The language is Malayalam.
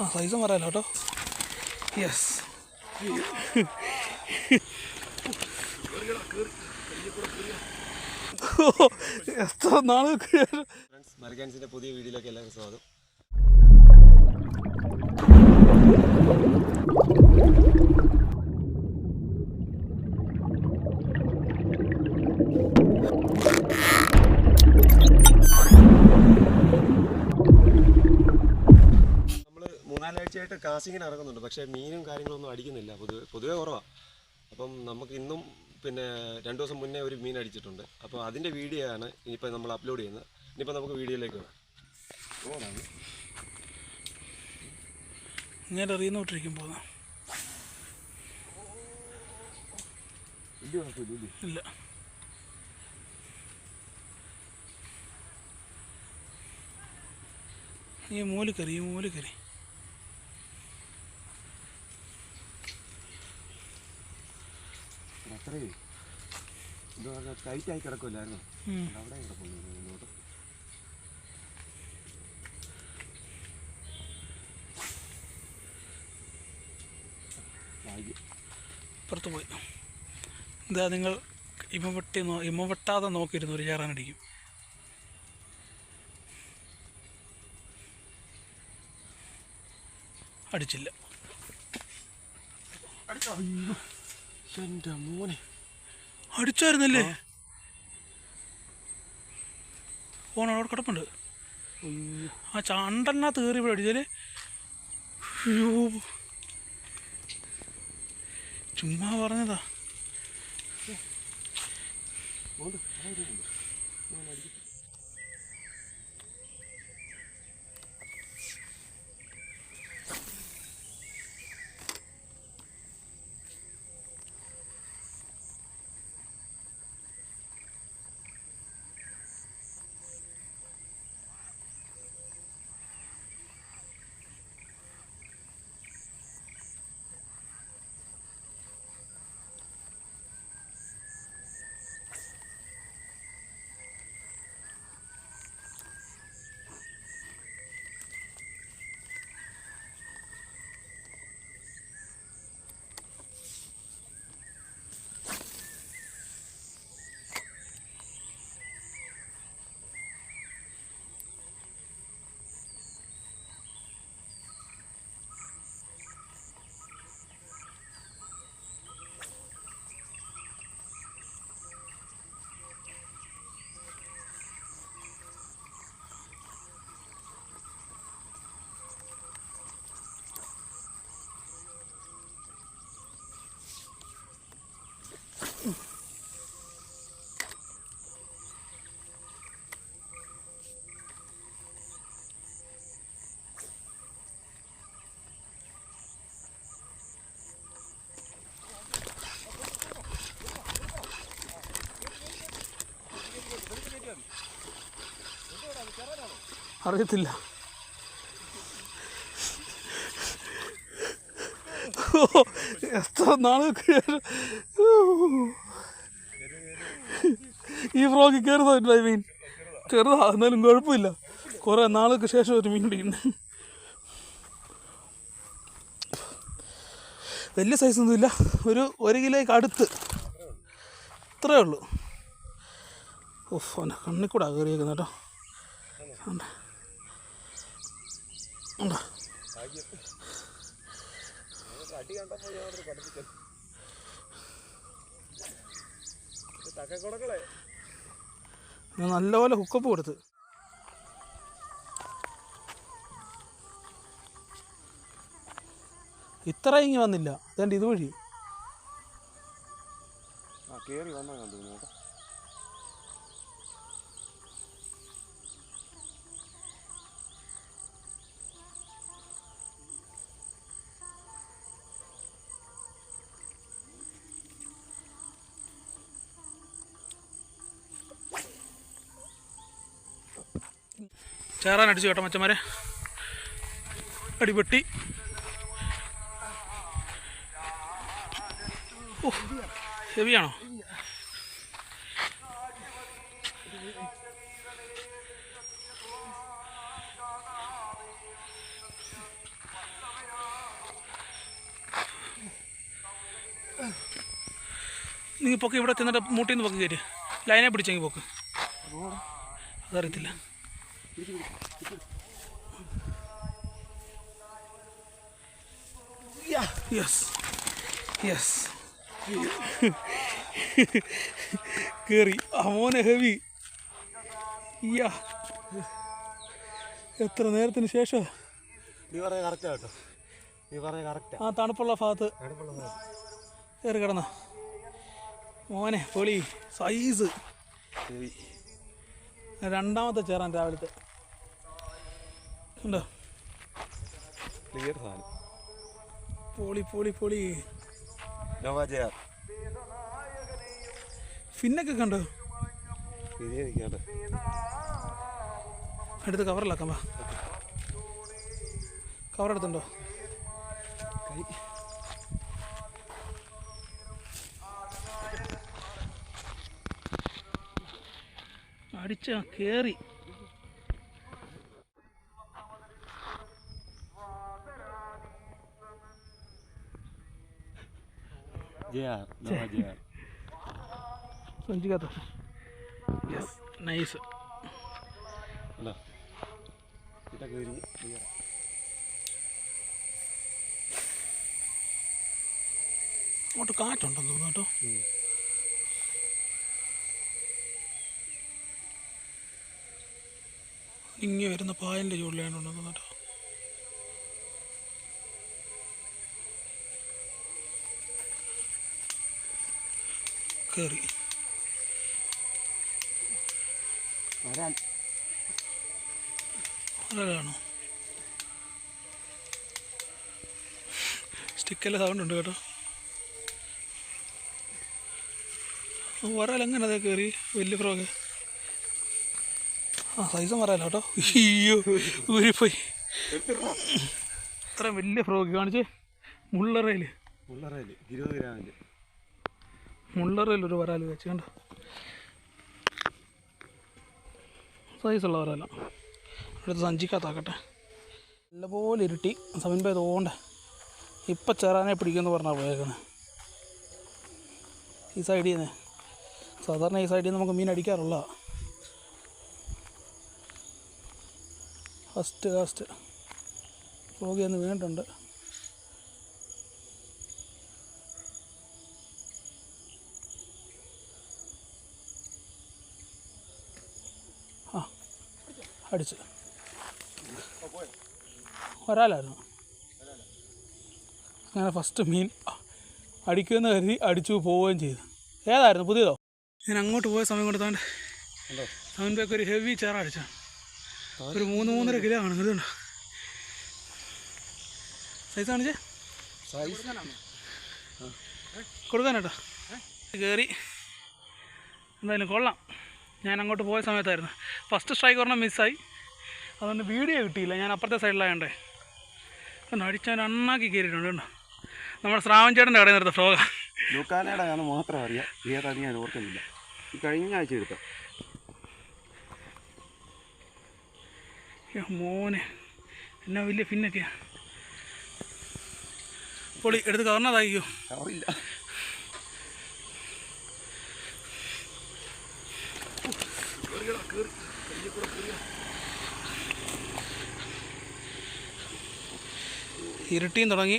ആ സൈസ് പറയാലോ കേട്ടോ? യെസ് എത്ര നാൾ മർഗാൻസിന്റെ പുതിയ വീഡിയോയിലേക്ക് എല്ലാവർക്കും സ്വാഗതം. മൂന്നാലാഴ്ചയായിട്ട് കാസിങ്ങിന് ഇറങ്ങുന്നുണ്ട്. പക്ഷേ മീനും കാര്യങ്ങളൊന്നും അടിക്കുന്നില്ല. പൊതുവെ പൊതുവേ കുറവാണ് അപ്പം നമുക്ക് ഇന്നും പിന്നെ രണ്ട് ദിവസം മുന്നേ ഒരു മീൻ അടിച്ചിട്ടുണ്ട്. അപ്പോൾ അതിന്റെ വീഡിയോ ആണ് ഇനിയിപ്പോൾ നമ്മൾ അപ്ലോഡ് ചെയ്യുന്നത്. ഇനിയിപ്പോൾ നമുക്ക് വീഡിയോയിലേക്ക് വരാം. ഓടാണ് ഇങ്ങനെ എറിയുന്ന വിട്ടിരിക്കും കുഴപ്പമില്ല ഇല്ല. ഈ മൂലിക്കറി ഈ മൂലിക്കറി. അത്രയും എന്താ പറഞ്ഞാൽ ടൈറ്റായി കിടക്കുമല്ലായിരുന്നു ഉം. അവിടെ കിടക്കുന്നു മുന്നോട്ട് ഭാഗ്യം പോയി. എന്താ നിങ്ങൾ ഇമ വെട്ടി നോ ഇമ വെട്ടാതെ നോക്കിയിരുന്നു ഒരു ചേറാനടിക്കും അടിച്ചില്ല. എന്റെ മോനെ. അടിച്ചായിരുന്നല്ലേ? ഫോൺ അവിടെ കിടപ്പുണ്ട്. ആ ചാണ്ടലിനകത്ത് കയറി ഇവിടെ അടിച്ചാൽ. അയ്യോ. ചുമ്മാ പറഞ്ഞതാ. അറിയത്തില്ല. എത്ര നാൾ ഈ ഫ്രോക്ക് കയറുന്ന മീൻ? ചെറുതാ എന്നാലും കുഴപ്പമില്ല. കുറേ നാൾക്ക് ശേഷം ഒരു മീൻ പിടിക്കുന്നു വലിയ സൈസൊന്നുമില്ല ഒരു ഒരു കിലോയ്ക്ക് അടുത്ത്. ഇത്രയേ ഉള്ളൂ. ഓഫ് അവന്റെ കണ്ണിൽ കൂടെ കയറിയേക്കുന്നത് കേട്ടോ ഉണ്ട്. ഉണ്ട്. അടി കണ്ടപ്പോൾ ഞാൻ അവിടെ പഠിപ്പിച്ചത് തക്കക്കുടക്കളെ ഞാൻ നല്ലപോലെ ഹുക്കപ്പ് കൊടുത്ത്. ഇത്ര ഇങ്ങി വന്നില്ല. അതുകൊണ്ട് ഇതുവഴി. കേറി വന്നാൽ കണ്ടു കേട്ടോ. ചേറാൻ അടിച്ചു കേട്ടോ മച്ചന്മാരെ. അടിപെട്ടി. ഹെവിയാണോ? നീ പൊക്ക് ഇവിടെ ചെന്നിട്ട് മുട്ടിന്ന് നിന്ന് പൊക്ക് കയറ്റി ലൈനെ പിടിച്ചെങ്കിൽ പൊക്ക്. അതറിയത്തില്ല. യെസ് യെസ് കയറി അമോനെ ഹെവി യാ എത്ര നേരത്തിന് ശേഷം? നീ പറഞ്ഞ കറക്റ്റാ കേട്ടോ. നീ പറഞ്ഞ കറക്റ്റാ ആ. തണുപ്പുള്ള ഭാഗത്ത് കയറി കിടന്ന. മോനെ പൊളി. സൈസ് രണ്ടാമത്തെ ചേറാൻ രാവിലത്തെ. ഉണ്ടോ? ക്ലിയർ സാധനം. പൊളി പൊളി പൊളി. ഫിന്നൊക്കെ കണ്ടോ അടുത്ത് കവറിലാക്കാം വാ. കവർ എടുത്തുണ്ടോ അടിച്ച കേറി. ജയാർ നോവാ യെസ് നൈസ് അങ്ങോട്ട് കാറ്റുണ്ടെന്ന് തോന്നുന്നു കേട്ടോ ഇങ്ങനെ വരുന്ന പായന്റെ ചുള്ളിയാണ് തോന്നുന്നു കേട്ടോ കയറി വരാൻ. സ്റ്റിക്കല്ല സൗണ്ട് ഉണ്ട് കേട്ടോ. വരാൽ എങ്ങനെ അതേ കയറി വലിയ ഫ്രോഗ് ആ സൈസ് വരാലോ കേട്ടോ. അയ്യോ ഊരിപ്പോയി. ഇത്രയും വലിയ ഫ്രോഗ് കാണിച്ച്. മുള്ളറയിൽ മുള്ളറയിൽ ഇരുപത് ഗ്രാമിൽ. മുള്ളറയിൽ ഒരു വരാൽ വെച്ച് കണ്ടോ? സൈസുള്ള വരാല. അടുത്ത് സഞ്ചിക്കകത്താക്കട്ടെ. നല്ലപോലെ ഇരുട്ടി സമീപം പോയി ഓണ്ട ഇപ്പം ചേരാനെ പിടിക്കുമെന്ന് പറഞ്ഞാൽ പോയേക്കുന്നത് ഈ സൈഡിൽ നിന്ന് സാധാരണ ഈ സൈഡിൽ നിന്ന് നമുക്ക് മീൻ അടിക്കാറുള്ള ഫസ്റ്റ് കാസ്റ്റ് പോകിയെന്ന് ഒന്ന് വീണിട്ടുണ്ട്. അടിച്ച്. ഒരാളായിരുന്നു അങ്ങനെ ഫസ്റ്റ് മീൻ അടിക്കുമെന്ന് കരുതി അടിച്ചു പോവുകയും ചെയ്തു. ഏതായിരുന്നു? പുതിയതോ? ഞാൻ അങ്ങോട്ട് പോയ സമയം കൊടുത്താണ്ട് അവന്റെയൊക്കെ ഒരു ഹെവി ചേറ അടിച്ച. ഒരു മൂന്ന് മൂന്നര കിലോ ആണ്. ഇതുണ്ട്. സൈസ് കാണിച്ചേ? കൊടുക്കാനേട്ടാ കയറി എന്തായാലും കൊള്ളാം. ഞാൻ അങ്ങോട്ട് പോയ സമയത്തായിരുന്നു. ഫസ്റ്റ് സ്ട്രൈക്ക് ഒരെണ്ണം മിസ്സായി അതുകൊണ്ട് വീഡിയോ കിട്ടിയില്ല. ഞാൻ അപ്പുറത്തെ സൈഡിലായണ്ടേ ഒന്ന് അടിച്ചാൽ അണ്ണാക്കി കയറിയിട്ടുണ്ട് കേട്ടോ നമ്മുടെ ശ്രാവൺ ചേട്ടന്റെ കടയിൽ നിർത്ത ഫ്രോഗ ലൂക്കാനയുടെ ആണ് മാത്രം അറിയാം. ഏതാണ് ഞാൻ ഓർക്കുന്നില്ല. കഴിഞ്ഞ ആഴ്ച എടുത്ത? മോനെ. എന്നാ വലിയ പിന്നൊക്കെയാ പൊളി എടുത്ത് കവർന്നതായിക്കോ? അറിയില്ല ഇരുട്ടിയും തുടങ്ങി.